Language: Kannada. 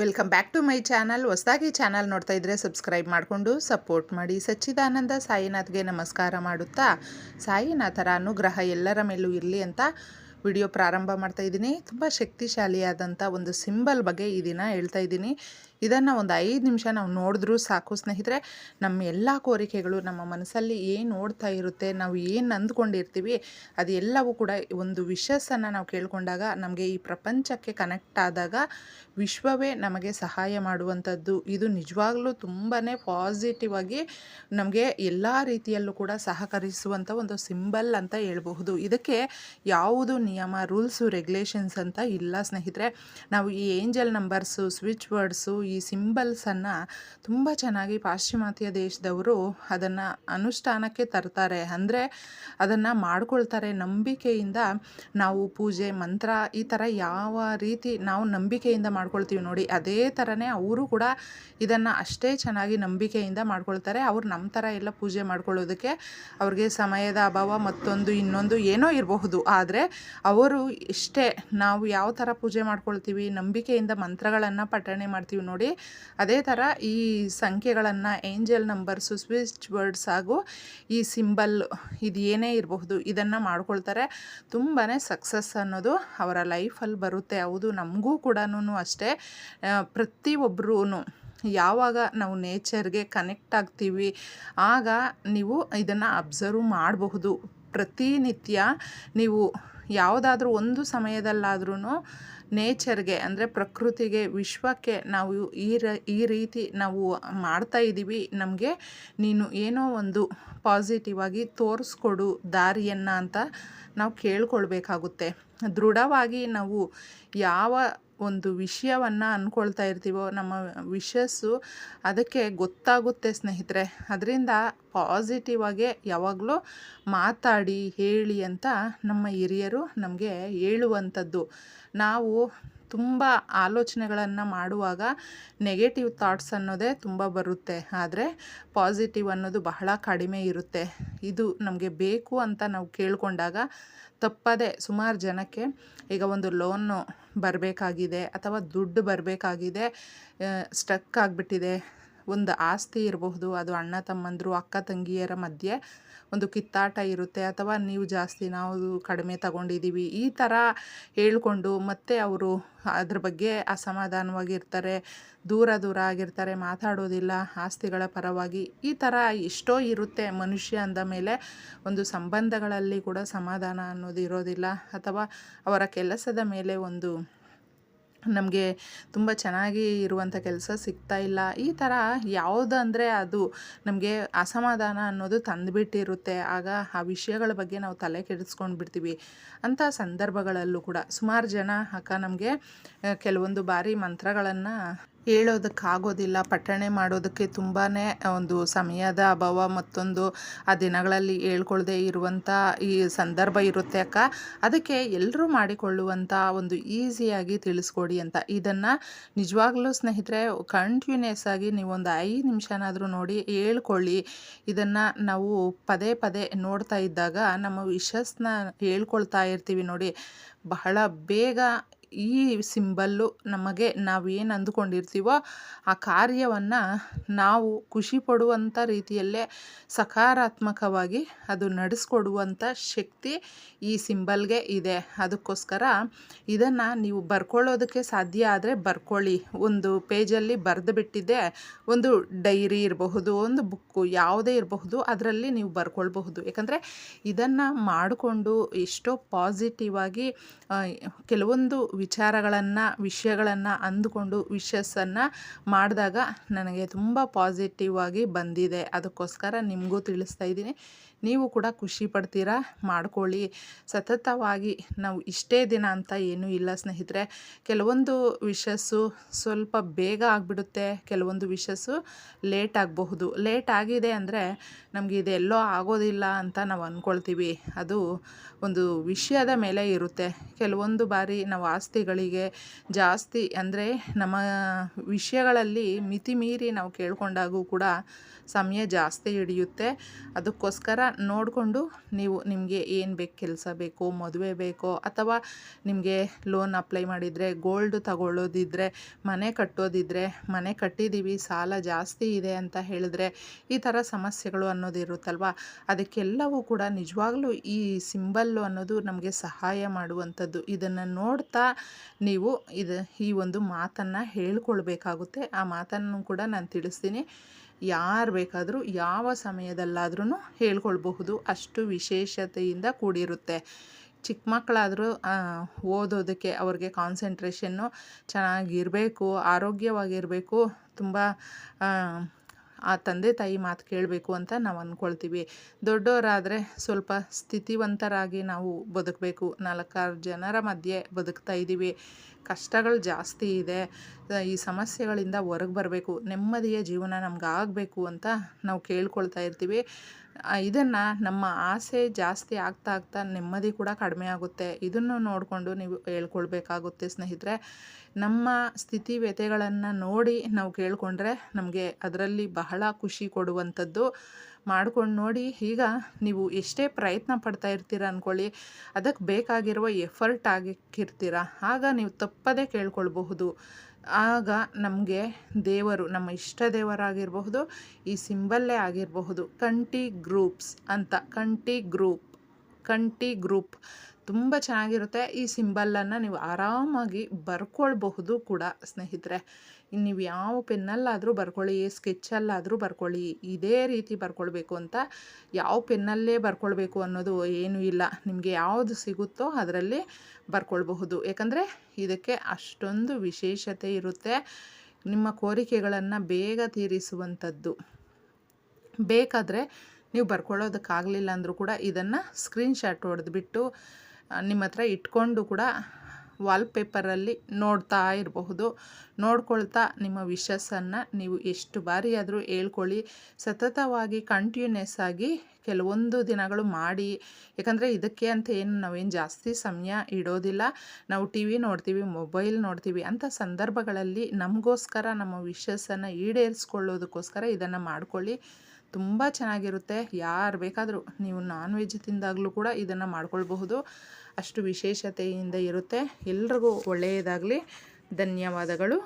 Welcome back to my channel ಹೊಸದಾಗಿ ಚಾನಲ್ ನೋಡ್ತಾ ಇದ್ದರೆ ಸಬ್ಸ್ಕ್ರೈಬ್ ಮಾಡಿಕೊಂಡು ಸಪೋರ್ಟ್ ಮಾಡಿ. ಸಚ್ಚಿದಾನಂದ ಸಾಯಿನಾಥ್ಗೆ ನಮಸ್ಕಾರ ಮಾಡುತ್ತಾ? ಸಾಯಿನಾಥರ ಅನುಗ್ರಹ ಎಲ್ಲರ ಮೇಲೂ ಇರಲಿ ಅಂತ ವಿಡಿಯೋ ಪ್ರಾರಂಭ ಮಾಡ್ತಾ ಇದ್ದೀನಿ. ತುಂಬ ಶಕ್ತಿಶಾಲಿಯಾದಂಥ ಒಂದು ಸಿಂಬಲ್ ಬಗ್ಗೆ ಈ ದಿನ ಹೇಳ್ತಾ ಇದ್ದೀನಿ. ಇದನ್ನು ಒಂದು ಐದು ನಿಮಿಷ ನಾವು ನೋಡಿದ್ರೂ ಸಾಕು ಸ್ನೇಹಿತರೆ. ನಮ್ಮ ಎಲ್ಲ ಕೋರಿಕೆಗಳು ನಮ್ಮ ಮನಸ್ಸಲ್ಲಿ ಏನು ನೋಡ್ತಾ ಇರುತ್ತೆ, ನಾವು ಏನು ಅಂದ್ಕೊಂಡಿರ್ತೀವಿ ಅದೆಲ್ಲವೂ ಕೂಡ ಒಂದು ವಿಷಸ್ಸನ್ನು ನಾವು ಕೇಳಿಕೊಂಡಾಗ ನಮಗೆ ಈ ಪ್ರಪಂಚಕ್ಕೆ ಕನೆಕ್ಟ್ ಆದಾಗ ವಿಶ್ವವೇ ನಮಗೆ ಸಹಾಯ ಮಾಡುವಂಥದ್ದು. ಇದು ನಿಜವಾಗ್ಲೂ ತುಂಬಾ ಪಾಸಿಟಿವ್ ಆಗಿ ನಮಗೆ ಎಲ್ಲ ರೀತಿಯಲ್ಲೂ ಕೂಡ ಸಹಕರಿಸುವಂಥ ಒಂದು ಸಿಂಬಲ್ ಅಂತ ಹೇಳ್ಬಹುದು. ಇದಕ್ಕೆ ಯಾವುದು ನಿಯಮ ರೂಲ್ಸು ರೆಗ್ಯುಲೇಷನ್ಸ್ ಅಂತ ಇಲ್ಲ ಸ್ನೇಹಿತರೆ. ನಾವು ಈ ಏಂಜಲ್ ನಂಬರ್ಸು ಸ್ವಿಚ್ ವರ್ಡ್ಸು ಸಿಂಬಲ್ಸನ್ನು ತುಂಬ ಚೆನ್ನಾಗಿ ಪಾಶ್ಚಿಮಾತ್ಯ ದೇಶದವರು ಅದನ್ನು ಅನುಷ್ಠಾನಕ್ಕೆ ತರ್ತಾರೆ. ಅಂದರೆ ಅದನ್ನು ಮಾಡ್ಕೊಳ್ತಾರೆ ನಂಬಿಕೆಯಿಂದ ನಾವು ಪೂಜೆ, ಮಂತ್ರ ಈ ಥರ ಯಾವ ರೀತಿ ನಾವು ನಂಬಿಕೆಯಿಂದ ಮಾಡ್ಕೊಳ್ತೀವಿ ನೋಡಿ. ಅದೇ ಥರನೇ ಅವರು ಕೂಡ ಇದನ್ನು ಅಷ್ಟೇ ಚೆನ್ನಾಗಿ ನಂಬಿಕೆಯಿಂದ ಮಾಡ್ಕೊಳ್ತಾರೆ. ಅವ್ರು ನಮ್ಮ ಥರ ಎಲ್ಲ ಪೂಜೆ ಮಾಡ್ಕೊಳ್ಳೋದಕ್ಕೆ ಅವ್ರಿಗೆ ಸಮಯದ ಅಭಾವ ಮತ್ತೊಂದು ಇನ್ನೊಂದು ಏನೋ ಇರಬಹುದು. ಆದರೆ ಅವರು ಇಷ್ಟೇ ನಾವು ಯಾವ ಥರ ಪೂಜೆ ಮಾಡ್ಕೊಳ್ತೀವಿ, ನಂಬಿಕೆಯಿಂದ ಮಂತ್ರಗಳನ್ನು ಪಠಣೆ ಮಾಡ್ತೀವಿ ನೋಡಿ. ಅದೇ ಥರ ಈ ಸಂಖ್ಯೆಗಳನ್ನು ಏಂಜಲ್ ನಂಬರ್ಸು, ಸ್ವಿಚ್ ವರ್ಡ್ಸ್ ಹಾಗೂ ಈ ಸಿಂಬಲ್ ಇದು ಏನೇ ಇರಬಹುದು ಇದನ್ನು ಮಾಡ್ಕೊಳ್ತಾರೆ. ತುಂಬಾ ಸಕ್ಸಸ್ ಅನ್ನೋದು ಅವರ ಲೈಫಲ್ಲಿ ಬರುತ್ತೆ. ಹೌದು, ನಮಗೂ ಕೂಡ ಅಷ್ಟೇ. ಪ್ರತಿಯೊಬ್ಬರೂ ಯಾವಾಗ ನಾವು ನೇಚರ್ಗೆ ಕನೆಕ್ಟ್ ಆಗ್ತೀವಿ, ಆಗ ನೀವು ಇದನ್ನು ಅಬ್ಸರ್ವ್ ಮಾಡಬಹುದು. ಪ್ರತಿನಿತ್ಯ ನೀವು ಯಾವುದಾದ್ರೂ ಒಂದು ಸಮಯದಲ್ಲಾದ್ರೂ ನೇಚರ್ಗೆ ಅಂದರೆ ಪ್ರಕೃತಿಗೆ, ವಿಶ್ವಕ್ಕೆ ನಾವು ಈ ರ, ಈ ರೀತಿ ನಾವು ಮಾಡ್ತಾ ಇದ್ದೀವಿ. ನಮಗೆ ನೀನು ಏನೋ ಒಂದು ಪಾಸಿಟಿವ್ ಆಗಿ ತೋರಿಸ್ಕೊಡು ದಾರಿಯನ್ನು ಅಂತ ನಾವು ಕೇಳ್ಕೊಳ್ಬೇಕಾಗುತ್ತೆ. ದೃಢವಾಗಿ ನಾವು ಯಾವ ಒಂದು ವಿಷಯವನ್ನು ಅಂದ್ಕೊಳ್ತಾ ಇರ್ತೀವೋ, ನಮ್ಮ ವಿಷಸ್ಸು ಅದಕ್ಕೆ ಗೊತ್ತಾಗುತ್ತೆ ಸ್ನೇಹಿತರೆ. ಅದರಿಂದ ಪಾಸಿಟಿವ್ ಆಗಿ ಯಾವಾಗಲೂ ಮಾತಾಡಿ, ಹೇಳಿ ಅಂತ ನಮ್ಮ ಹಿರಿಯರು ನಮಗೆ ಹೇಳುವಂಥದ್ದು. ನಾವು ತುಂಬ ಆಲೋಚನೆಗಳನ್ನು ಮಾಡುವಾಗ ನೆಗೆಟಿವ್ ಥಾಟ್ಸ್ ಅನ್ನೋದೇ ತುಂಬ ಬರುತ್ತೆ. ಆದರೆ ಪಾಸಿಟಿವ್ ಅನ್ನೋದು ಬಹಳ ಕಡಿಮೆ ಇರುತ್ತೆ. ಇದು ನಮಗೆ ಬೇಕು ಅಂತ ನಾವು ಕೇಳಿಕೊಂಡಾಗ ತಪ್ಪದೆ ಸುಮಾರು ಜನಕ್ಕೆ ಈಗ ಒಂದು ಲೋನು ಬರಬೇಕಾಗಿದೆ ಅಥವಾ ದುಡ್ಡು ಬರಬೇಕಾಗಿದೆ ಸ್ಟಕ್ ಆಗಿಬಿಟ್ಟಿದೆ. ಒಂದು ಆಸ್ತಿ ಇರಬಹುದು, ಅದು ಅಣ್ಣ ತಮ್ಮಂದರು, ಅಕ್ಕ ತಂಗಿಯರ ಮಧ್ಯೆ ಒಂದು ಕಿತ್ತಾಟ ಇರುತ್ತೆ. ಅಥವಾ ನೀವು ಜಾಸ್ತಿ ನಾವು ಕಡಿಮೆ ತಗೊಂಡಿದ್ದೀವಿ. ಈ ಥರ ಹೇಳ್ಕೊಂಡು ಮತ್ತೆ ಅವರು ಅದ್ರ ಬಗ್ಗೆ ಅಸಮಾಧಾನವಾಗಿರ್ತಾರೆ, ದೂರ ದೂರ ಆಗಿರ್ತಾರೆ, ಮಾತಾಡೋದಿಲ್ಲ ಆಸ್ತಿಗಳ ಪರವಾಗಿ. ಈ ಥರ ಎಷ್ಟೋ ಇರುತ್ತೆ ಮನುಷ್ಯ ಅಂದ ಮೇಲೆ ಒಂದು ಸಂಬಂಧಗಳಲ್ಲಿ ಕೂಡ ಸಮಾಧಾನ ಅನ್ನೋದು ಇರೋದಿಲ್ಲ. ಅಥವಾ ಅವರ ಕೆಲಸದ ಮೇಲೆ ಒಂದು ನಮಗೆ ತುಂಬ ಚೆನ್ನಾಗಿ ಇರುವಂಥ ಕೆಲಸ ಸಿಗ್ತಾ ಇಲ್ಲ. ಈ ಥರ ಯಾವುದಂದರೆ ಅದು ನಮಗೆ ಅಸಮಾಧಾನ ಅನ್ನೋದು ತಂದುಬಿಟ್ಟಿರುತ್ತೆ. ಆಗ ಆ ವಿಷಯಗಳ ಬಗ್ಗೆ ನಾವು ತಲೆ ಕೆಡಿಸ್ಕೊಂಡು ಬಿಡ್ತೀವಿ ಅಂಥ ಸಂದರ್ಭಗಳಲ್ಲೂ ಕೂಡ. ಸುಮಾರು ಜನ ಅಕ್ಕ ನಮಗೆ ಕೆಲವೊಂದು ಬಾರಿ ಮಂತ್ರಗಳನ್ನು ಹೇಳೋದಕ್ಕಾಗೋದಿಲ್ಲ, ಪಠಣೆ ಮಾಡೋದಕ್ಕೆ ತುಂಬಾ ಒಂದು ಸಮಯದ ಅಭಾವ ಮತ್ತೊಂದು ಆ ದಿನಗಳಲ್ಲಿ ಹೇಳ್ಕೊಳ್ದೇ ಇರುವಂಥ ಈ ಸಂದರ್ಭ ಇರುತ್ತೆ ಅಕ್ಕ. ಅದಕ್ಕೆ ಎಲ್ಲರೂ ಮಾಡಿಕೊಳ್ಳುವಂಥ ಒಂದು ಈಸಿಯಾಗಿ ತಿಳಿಸ್ಕೊಡಿ ಅಂತ. ಇದನ್ನು ನಿಜವಾಗ್ಲೂ ಸ್ನೇಹಿತರೆ ಕಂಟಿನ್ಯೂಸ್ ಆಗಿ ನೀವೊಂದು ಐದು ನಿಮಿಷನಾದರೂ ನೋಡಿ ಹೇಳ್ಕೊಳ್ಳಿ. ಇದನ್ನು ನಾವು ಪದೇ ಪದೇ ನೋಡ್ತಾ ಇದ್ದಾಗ ನಮ್ಮ ವಿಶಸ್ನ ಹೇಳ್ಕೊಳ್ತಾ ಇರ್ತೀವಿ ನೋಡಿ. ಬಹಳ ಬೇಗ ಈ ಸಿಂಬಲ್ಲು ನಮಗೆ ನಾವು ಏನು ಅಂದುಕೊಂಡಿರ್ತೀವೋ ಆ ಕಾರ್ಯವನ್ನು ನಾವು ಖುಷಿ ಪಡುವಂಥ ರೀತಿಯಲ್ಲೇ ಸಕಾರಾತ್ಮಕವಾಗಿ ಅದು ನಡೆಸ್ಕೊಡುವಂಥ ಶಕ್ತಿ ಈ ಸಿಂಬಲ್ಗೆ ಇದೆ. ಅದಕ್ಕೋಸ್ಕರ ಇದನ್ನು ನೀವು ಬರ್ಕೊಳ್ಳೋದಕ್ಕೆ ಸಾಧ್ಯ ಆದರೆ ಬರ್ಕೊಳ್ಳಿ. ಒಂದು ಪೇಜಲ್ಲಿ ಬರೆದು ಬಿಟ್ಟಿದ್ದೆ, ಒಂದು ಡೈರಿ ಇರಬಹುದು, ಒಂದು ಬುಕ್ಕು ಯಾವುದೇ ಇರಬಹುದು, ಅದರಲ್ಲಿ ನೀವು ಬರ್ಕೊಳ್ಬಹುದು. ಯಾಕಂದರೆ ಇದನ್ನು ಮಾಡಿಕೊಂಡು ಎಷ್ಟೋ ಪಾಸಿಟಿವ್ ಆಗಿ ಕೆಲವೊಂದು ವಿಚಾರಗಳನ್ನು ವಿಷಯಗಳನ್ನು ಅಂದುಕೊಂಡು ವಿಷಸ್ಸನ್ನು ಮಾಡಿದಾಗ ನನಗೆ ತುಂಬ ಪಾಸಿಟಿವ್ ಆಗಿ ಬಂದಿದೆ. ಅದಕ್ಕೋಸ್ಕರ ನಿಮಗೂ ತಿಳಿಸ್ತಾ ಇದ್ದೀನಿ. ನೀವು ಕೂಡ ಖುಷಿ ಪಡ್ತೀರಾ? ಮಾಡ್ಕೊಳ್ಳಿ. ಸತತವಾಗಿ ನಾವು ಇಷ್ಟೇ ದಿನ ಅಂತ ಏನೂ ಇಲ್ಲ ಸ್ನೇಹಿತರೆ. ಕೆಲವೊಂದು ವಿಷಸ್ಸು ಸ್ವಲ್ಪ ಬೇಗ ಆಗಿಬಿಡುತ್ತೆ. ಕೆಲವೊಂದು ವಿಷಸ್ಸು ಲೇಟ್ ಆಗಬಹುದು. ಲೇಟ್ ಆಗಿದೆ ಅಂದರೆ ನಮಗೆ ಇದೆಲ್ಲೋ ಆಗೋದಿಲ್ಲ ಅಂತ ನಾವು ಅಂದ್ಕೊಳ್ತೀವಿ ಅದು ಒಂದು ವಿಷಯದ ಮೇಲೆ ಇರುತ್ತೆ. ಕೆಲವೊಂದು ಬಾರಿ ನಾವು ಆಸ್ತಿಗಳಿಗೆ ಜಾಸ್ತಿ ಅಂದರೆ ನಮ್ಮ ವಿಷಯಗಳಲ್ಲಿ ಮಿತಿ ಮೀರಿ ನಾವು ಕೇಳ್ಕೊಂಡಾಗೂ ಕೂಡ ಸಮಯ ಜಾಸ್ತಿ ಹಿಡಿಯುತ್ತೆ. ಅದಕ್ಕೋಸ್ಕರ ನೋಡಿಕೊಂಡು ನೀವು ನಿಮಗೆ ಏನು ಬೇಕು ಕೆಲಸ ಬೇಕೋ, ಮದುವೆ ಬೇಕೋ, ಅಥವಾ ನಿಮಗೆ ಲೋನ್ ಅಪ್ಲೈ ಮಾಡಿದರೆ ಗೋಲ್ಡ್ ತಗೊಳ್ಳೋದಿದ್ದರೆ ಮನೆ ಕಟ್ಟೋದಿದ್ದರೆ ಮನೆ ಕಟ್ಟಿದ್ದೀವಿ ಸಾಲ ಜಾಸ್ತಿ ಇದೆ ಅಂತ ಹೇಳಿದ್ರೆ ಈ ಥರ ಸಮಸ್ಯೆಗಳು ಅನ್ನೋದು ಇರುತ್ತಲ್ವ? ಅದಕ್ಕೆಲ್ಲವೂ ಕೂಡ ನಿಜವಾಗ್ಲೂ ಈ ಸಿಂಬಲ್ಲು ಅನ್ನೋದು ನಮಗೆ ಸಹಾಯ ಮಾಡುವಂಥದ್ದು. ಇದನ್ನು ನೋಡ್ತಾ ನೀವು ಇದು ಈ ಒಂದು ಮಾತನ್ನು ಹೇಳ್ಕೊಳ್ಬೇಕಾಗುತ್ತೆ. ಆ ಮಾತನ್ನು ಕೂಡ ನಾನು ತಿಳಿಸ್ತೀನಿ. ಯಾರು ಬೇಕಾದರೂ ಯಾವ ಸಮಯದಲ್ಲಾದ್ರೂ ಹೇಳ್ಕೊಳ್ಬಹುದು. ಅಷ್ಟು ವಿಶೇಷತೆಯಿಂದ ಕೂಡಿರುತ್ತೆ. ಚಿಕ್ಕ ಮಕ್ಕಳಾದರೂ ಓದೋದಕ್ಕೆ ಅವ್ರಿಗೆ ಕಾನ್ಸಂಟ್ರೇಷನ್ನು ಚೆನ್ನಾಗಿರಬೇಕು, ಆರೋಗ್ಯವಾಗಿರಬೇಕು, ತುಂಬ ಆ ತಂದೆ ತಾಯಿ ಮಾತು ಕೇಳಬೇಕು ಅಂತ ನಾವು ಅಂದ್ಕೊಳ್ತೀವಿ ದೊಡ್ಡವರಾದರೆ ಸ್ವಲ್ಪ ಸ್ಥಿತಿವಂತರಾಗಿ ನಾವು ಬದುಕಬೇಕು. ನಾಲ್ಕಾರು ಜನರ ಮಧ್ಯೆ ಬದುಕ್ತಾ ಇದ್ದೀವಿ. ಕಷ್ಟಗಳು ಜಾಸ್ತಿ ಇದೆ. ಈ ಸಮಸ್ಯೆಗಳಿಂದ ಹೊರಗೆ ಬರಬೇಕು. ನೆಮ್ಮದಿಯ ಜೀವನ ನಮ್ಗೆ ಆಗಬೇಕು ಅಂತ ನಾವು ಕೇಳ್ಕೊಳ್ತಾ ಇರ್ತೀವಿ. ಇದನ್ನು ನಮ್ಮ ಆಸೆ ಜಾಸ್ತಿ ಆಗ್ತಾ ಆಗ್ತಾ ನೆಮ್ಮದಿ ಕೂಡ ಕಡಿಮೆ ಆಗುತ್ತೆ. ಇದನ್ನು ನೋಡಿಕೊಂಡು ನೀವು ಹೇಳ್ಕೊಳ್ಬೇಕಾಗುತ್ತೆ ಸ್ನೇಹಿತರೆ. ನಮ್ಮ ಸ್ಥಿತಿ ವ್ಯತೆಗಳನ್ನು ನೋಡಿ ನಾವು ಕೇಳಿಕೊಂಡ್ರೆ ನಮಗೆ ಅದರಲ್ಲಿ ಬಹಳ ಖುಷಿ ಕೊಡುವಂಥದ್ದು. ಮಾಡ್ಕೊಂಡು ನೋಡಿ ಈಗ ನೀವು ಎಷ್ಟೇ ಪ್ರಯತ್ನ ಪಡ್ತಾ ಇರ್ತೀರ ಅಂದ್ಕೊಳ್ಳಿ ಅದಕ್ಕೆ ಬೇಕಾಗಿರುವ ಎಫರ್ಟ್ ಆಗಿಕ್ಕಿರ್ತೀರ ಆಗ ನೀವು ತಪ್ಪದೇ ಕೇಳ್ಕೊಳ್ಬಹುದು. ಆಗ ನಮಗೆ ದೇವರು, ನಮ್ಮ ಇಷ್ಟ ದೇವರಾಗಿರಬಹುದು, ಈ ಸಿಂಬಲ್ಲೇ ಆಗಿರಬಹುದು. ಕಂಟಿ ಗ್ರೂಪ್ಸ್ ಅಂತ, ಕಂಟಿ ಗ್ರೂಪ್ ಕಂಟಿ ಗ್ರೂಪ್. ತುಂಬ ಚೆನ್ನಾಗಿರುತ್ತೆ ಈ ಸಿಂಬಲನ್ನು ನೀವು ಆರಾಮಾಗಿ ಬರ್ಕೊಳ್ಬಹುದು ಕೂಡ, ಸ್ನೇಹಿತರೆ. ನೀವು ಯಾವ ಪೆನ್ನಲ್ಲಾದರೂ ಬರ್ಕೊಳ್ಳಿ, ಸ್ಕೆಚ್ಚಲ್ಲಾದರೂ ಬರ್ಕೊಳ್ಳಿ, ಇದೇ ರೀತಿ ಬರ್ಕೊಳ್ಬೇಕು ಅಂತ ಯಾವ ಪೆನ್ನಲ್ಲೇ ಬರ್ಕೊಳ್ಬೇಕು ಅನ್ನೋದು ಏನೂ ಇಲ್ಲ. ನಿಮಗೆ ಯಾವುದು ಸಿಗುತ್ತೋ ಅದರಲ್ಲಿ ಬರ್ಕೊಳ್ಬಹುದು. ಯಾಕಂದರೆ ಇದಕ್ಕೆ ಅಷ್ಟೊಂದು ವಿಶೇಷತೆ ಇರುತ್ತೆ. ನಿಮ್ಮ ಕೋರಿಕೆಗಳನ್ನು ಬೇಗ ತೀರಿಸುವಂಥದ್ದು. ಬೇಕಾದರೆ ನೀವು ಬರ್ಕೊಳ್ಳೋದಕ್ಕಾಗಲಿಲ್ಲ ಅಂದರೂ ಕೂಡ ಇದನ್ನು ಸ್ಕ್ರೀನ್ಶಾಟ್ ಹೊಡೆದ್ಬಿಟ್ಟು, ನಿಮ್ಮ ಹತ್ರ ಇಟ್ಕೊಂಡು ಕೂಡ ವಾಲ್ಪೇಪರಲ್ಲಿ ನೋಡ್ತಾ ಇರಬಹುದು. ನೋಡ್ಕೊಳ್ತಾ ನಿಮ್ಮ ವಿಶಸ್ಸನ್ನು ನೀವು ಎಷ್ಟು ಬಾರಿ ಆದರೂ ಹೇಳ್ಕೊಳ್ಳಿ. ಸತತವಾಗಿ ಕಂಟಿನ್ಯೂಸ್ ಆಗಿ ಕೆಲವೊಂದು ದಿನಗಳು ಮಾಡಿ. ಯಾಕಂದರೆ ಇದಕ್ಕೆ ಅಂತ ಏನು ನಾವೇನು ಜಾಸ್ತಿ ಸಮಯ ಇಡೋದಿಲ್ಲ. ನಾವು ಟಿ ವಿ ನೋಡ್ತೀವಿ ಮೊಬೈಲ್ ನೋಡ್ತೀವಿ ಅಂಥ ಸಂದರ್ಭಗಳಲ್ಲಿ ನಮಗೋಸ್ಕರ, ನಮ್ಮ ವಿಶಸ್ಸನ್ನು ಈಡೇರಿಸ್ಕೊಳ್ಳೋದಕ್ಕೋಸ್ಕರ ಇದನ್ನು ಮಾಡ್ಕೊಳ್ಳಿ. ತುಂಬ ಚೆನ್ನಾಗಿರುತ್ತೆ. ಯಾರು ಬೇಕಾದರೂ ನೀವು ನಾನ್ ವೆಜ್ ತಿಂದಾಗಲೂ ಕೂಡ ಇದನ್ನು ಮಾಡ್ಕೊಳ್ಬಹುದು. ಅಷ್ಟು ವಿಶೇಷತೆಯಿಂದ ಇರುತ್ತೆ. ಎಲ್ರಿಗೂ ಒಳ್ಳೆಯದಾಗಲಿ. ಧನ್ಯವಾದಗಳು.